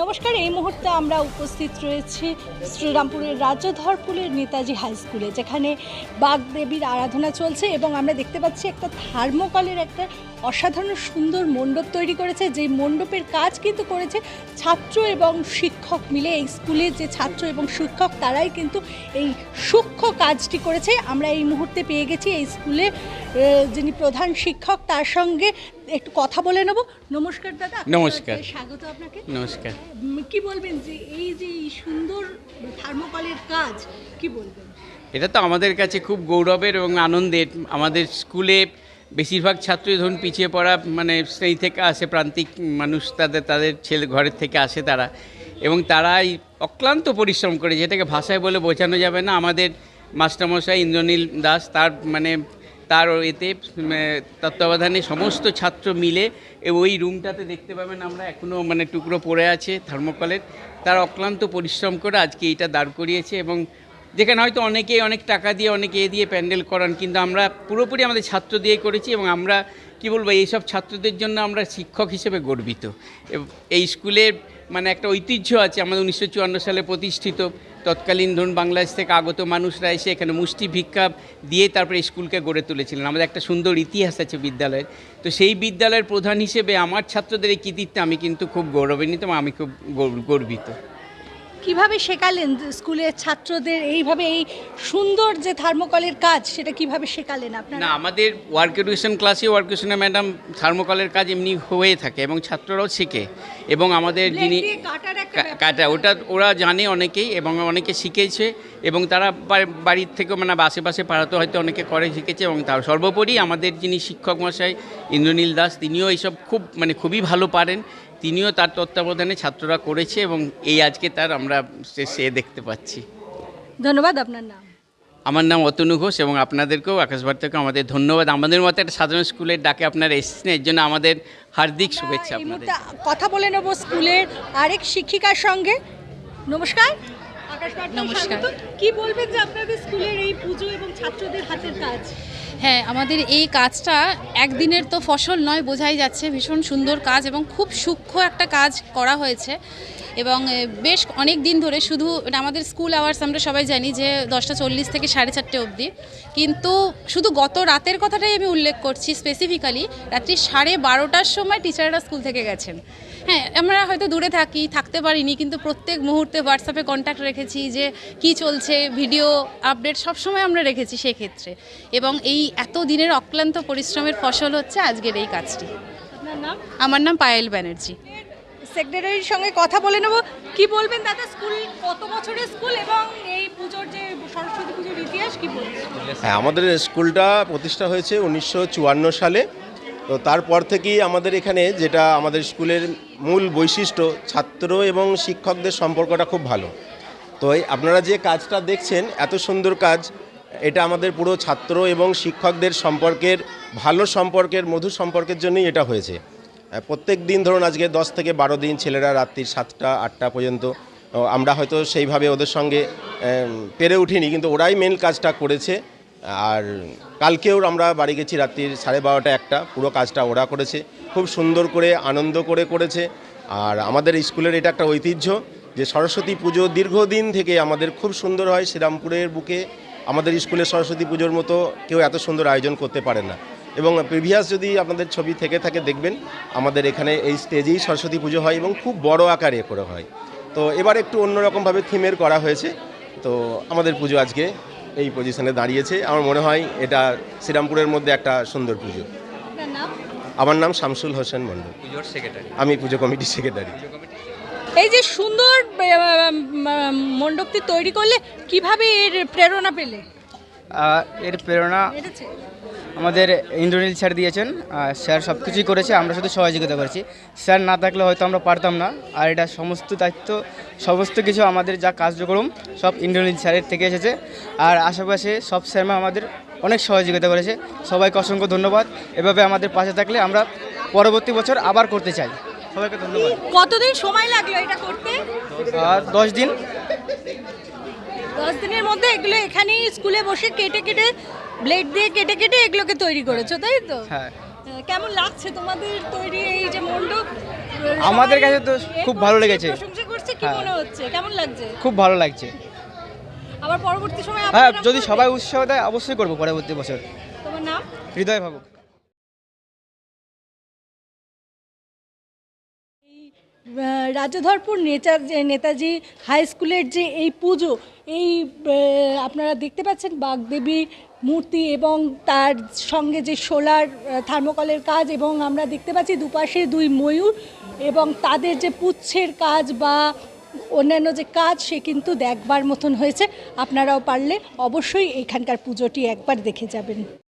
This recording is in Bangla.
নমস্কার, এই মুহূর্তে আমরা উপস্থিত রয়েছি শ্রীরামপুরের রাজ্যধরপুরের নেতাজি হাই স্কুলে, যেখানে বাগদেবীর আরাধনা চলছে এবং আমরা দেখতে পাচ্ছি একটা থার্মোকলের একটা অসাধারণ সুন্দর মণ্ডপ তৈরি করেছে যে মণ্ডপের কাজ কিন্তু করেছে ছাত্র এবং শিক্ষক মিলে। এই স্কুলের যে ছাত্র এবং শিক্ষক, তারাই কিন্তু এই সূক্ষ্ম কাজটি করেছে। আমরা এই মুহূর্তে পেয়ে গেছি এই স্কুলে যিনি প্রধান শিক্ষক, তার সঙ্গে একটু কথা বলে নেব। নমস্কার দাদা নমস্কার। স্বাগত আপনাকে। নমস্কার। কি বলবেন যে এই যে সুন্দর থার্মোকলের কাজ কি বলবেন? এটা তো আমাদের কাছে খুব গৌরবের এবং আনন্দের। আমাদের স্কুলে বেশিরভাগ ছাত্রই ধরুন পিছিয়ে পড়া মানে শ্রেণি থেকে আসে প্রান্তিক মানুষ তাদের তাদের ছেলে ঘরের থেকে আসে তারা। এবং তারাই অক্লান্ত পরিশ্রম করে যেটাকে ভাষায় বলে বোঝানো যাবে না। আমাদের মাস্টারমশাই ইন্দ্রনীল দাস তার মানে তার এতে তত্ত্বাবধানে সমস্ত ছাত্র মিলে ওই রুমটাতে দেখতে পাবেন আমরা এখনও মানে টুকরো পড়ে আছে থার্মোকলের। তার অক্লান্ত পরিশ্রম করে আজকে এটা দাঁড় করিয়েছে এবং যেখানে হয়তো অনেকে অনেক টাকা দিয়ে, অনেকে এ দিয়ে প্যান্ডেল করান, কিন্তু আমরা পুরোপুরি আমাদের ছাত্র দিয়ে করেছি এবং আমরা কি বলব, এইসব ছাত্রদের জন্য আমরা শিক্ষক হিসেবে গর্বিত। এই স্কুলের মানে একটা ঐতিহ্য আছে, আমাদের উনিশশো চুয়ান্ন সালে প্রতিষ্ঠিত। তৎকালীন ধরুন বাংলাদেশ থেকে আগত মানুষরা এসে এখানে মুষ্টি ভিক্ষা দিয়ে তারপরে স্কুলকে গড়ে তুলেছিলেন। আমাদের একটা সুন্দর ইতিহাস আছে বিদ্যালয়ের। তো সেই বিদ্যালয়ের প্রধান হিসেবে আমার ছাত্রদের এই কৃতিত্বে আমি কিন্তু খুব গৌরবান্বিত, আমি খুব গর- গর্বিত। কীভাবে শেখালেন স্কুলের ছাত্রদের এইভাবে এই সুন্দর যে থার্মোকলের কাজ সেটা কীভাবে শেখালেন না আমাদের ওয়ার্ক এডুকেশন ক্লাসে ওয়ার্ক এডুকেশনে ম্যাডাম থার্মোকলের কাজ এমনি হয়ে থাকে এবং ছাত্ররাও শেখে। এবং আমাদের যিনি কাটা ওটা ওরা জানে অনেকেই এবং অনেকে শিখেছে এবং তারা বাড়ির থেকে মানে আশেপাশে পাড়াতে হয়তো অনেকে করে শিখেছে এবং তার সর্বোপরি আমাদের যিনি শিক্ষক মশাই ইন্দ্রনীল দাস তিনিও এইসব খুব মানে খুবই ভালো পারেন তিনিও তার তত্ত্বাবধানে ছাত্ররা করেছে এবং এই আজকে তার আমরা সে- সে দেখতে পাচ্ছি। ধন্যবাদ আপনার নাম? আমার নাম অতনু ঘোষ এবং আপনাদেরকেও আকাশবার্তাকেও থেকেও আমাদের ধন্যবাদ। আমাদের মতো একটা সাধারণ স্কুলের ডাকে আপনারা এসেছেন এর জন্য আমাদের হার্দিক শুভেচ্ছা আপনাদের। কথা বলে নেব স্কুলের আরেক শিক্ষিকার সঙ্গে। নমস্কার। নমস্কার। কি বলবেন যে আপনাদের স্কুলের এই পুজো এবং ছাত্রদের হাতের কাজ? হ্যাঁ আমাদের এই কাজটা একদিনের তো ফসল নয়, বোঝাই যাচ্ছে। ভীষণ সুন্দর কাজ এবং খুব সূক্ষ্ম একটা কাজ করা হয়েছে। এবং বেশ অনেক দিন ধরে শুধু আমাদের স্কুল আওয়ার্স আমরা সবাই জানি যে দশটা চল্লিশ থেকে সাড়ে চারটে অবধি। কিন্তু শুধু গত রাতের কথাটাই আমি উল্লেখ করছি স্পেসিফিক্যালি রাত্রি সাড়ে বারোটার সময় টিচাররা স্কুল থেকে গেছেন। হ্যাঁ আমরা হয়তো দূরে থাকি থাকতে পারিনি কিন্তু প্রত্যেক মুহূর্তে হোয়াটসঅ্যাপে কন্ট্যাক্ট রেখেছি যে কি চলছে ভিডিও আপডেট সবসময় আমরা রেখেছি সেক্ষেত্রে। এবং এই এত দিনের অক্লান্ত পরিশ্রমের ফসল হচ্ছে আজকের এই কাজটি। আমার নাম পায়েল ব্যানার্জি। সেক্রেটারির সঙ্গে কথা বলে নেব। কি বলবেন দাদা, স্কুল কত বছরের স্কুল এবং এই পুজোর যে সরস্বতী পুজোর ইতিহাস কি বলবেন? হ্যাঁ আমাদের স্কুলটা প্রতিষ্ঠা হয়েছে উনিশশো চুয়ান্ন সালে। তো তারপর থেকেই আমাদের এখানে যেটা আমাদের স্কুলের মূল বৈশিষ্ট্য, ছাত্র এবং শিক্ষকদের সম্পর্কটা খুব ভালো। তো আপনারা যে কাজটা দেখছেন, এত সুন্দর কাজ, এটা আমাদের পুরো ছাত্র এবং শিক্ষকদের সম্পর্কের, ভালো সম্পর্কের, মধুর সম্পর্কের জন্যই এটা হয়েছে। প্রত্যেক দিন ধরুন আজকে দশ থেকে বারো দিন ছেলেরা রাত্রির সাতটা, আটটা পর্যন্ত আমরা হয়তো সেইভাবে ওদের সঙ্গে পেরে উঠিনি, কিন্তু ওরাই মেন কাজটা করেছে। আর কালকেও আমরা বাড়ি গেছি রাত্রির সাড়ে বারোটা একটা, পুরো কাজটা ওরা করেছে। খুব সুন্দর করে, আনন্দ করে করেছে। আর আমাদের স্কুলের এটা একটা ঐতিহ্য যে সরস্বতী পুজো দীর্ঘদিন থেকে আমাদের খুব সুন্দর হয়। শ্রীরামপুরের বুকে আমাদের স্কুলে সরস্বতী পুজোর মতো কেউ এত সুন্দর আয়োজন করতে পারে না। এবং প্রিভিয়াস যদি আপনাদের ছবি থেকে থাকে দেখবেন আমাদের এখানে এই স্টেজেই সরস্বতী পুজো হয় এবং খুব বড় আকারে করে হয়। তো এবার একটু অন্যরকমভাবে থিমের করা হয়েছে। তো আমাদের পুজো আজকে এই পজিশনে দাঁড়িয়েছে। আমার মনে হয় এটা শ্রীরামপুরের মধ্যে একটা সুন্দর পুজো। আমার নাম শামসুল হোসেন সেক্রেটারি আমি পুজো কমিটির সেক্রেটারি এই যে সুন্দর মণ্ডপটি তৈরি করলে কীভাবে এর প্রেরণা পেলে? এর প্রেরণা আমাদের ইন্দ্রনীল স্যার দিয়েছেন আর স্যার সব কিছুই করেছে আমরা শুধু সহযোগিতা করেছি। স্যার না থাকলে হয়তো আমরা পারতাম না আর এটা সমস্ত দায়িত্ব সমস্ত কিছু আমাদের যা কার্যক্রম সব ইন্দ্রনীল স্যারের থেকে এসেছে। আর আশেপাশে সব স্যারমা আমাদের অনেক সহযোগিতা করেছে। সবাইকে অসংখ্য ধন্যবাদ। এভাবে আমাদের পাশে থাকলে আমরা পরবর্তী বছর আবার করতে চাই। সবাইকে ধন্যবাদ। কতদিন সময় লাগল এটা করতে? দশ দিন। দশ দিনের মধ্যে এগুলো এখানেই স্কুলে বসে কেটে কেটে ব্লেড দিয়ে কেটে কেটে এগুলোকে তৈরি করেছ তাই তো? হ্যাঁ। কেমন লাগছে তোমাদের তৈরি এই যে মণ্ডপ? আমাদের কাছে তো খুব ভালো লেগেছে। প্রশংসা করছে কি হ্যাঁ। মনে হচ্ছে? কেমন লাগছে? খুব ভালো লাগছে। আবার পরবর্তী সময় হ্যাঁ যদি সবাই উৎসাহ দেয় অবশ্যই করব পরবর্তী বছর। তোমার নাম? হৃদয় ভাবুক। রাজধরপুর যে নেতাজি হাই স্কুলের যে এই পুজো, এই আপনারা দেখতে পাচ্ছেন বাগদেবী মূর্তি এবং তার সঙ্গে যে সোলার থার্মোকলের কাজ এবং আমরা দেখতে পাচ্ছি দুপাশে দুই ময়ূর এবং তাদের যে পুচ্ছের কাজ বা অন্যান্য যে কাজ, সে কিন্তু দেখবার মতন হয়েছে। আপনারাও পারলে অবশ্যই এখানকার পুজোটি একবার দেখে যাবেন।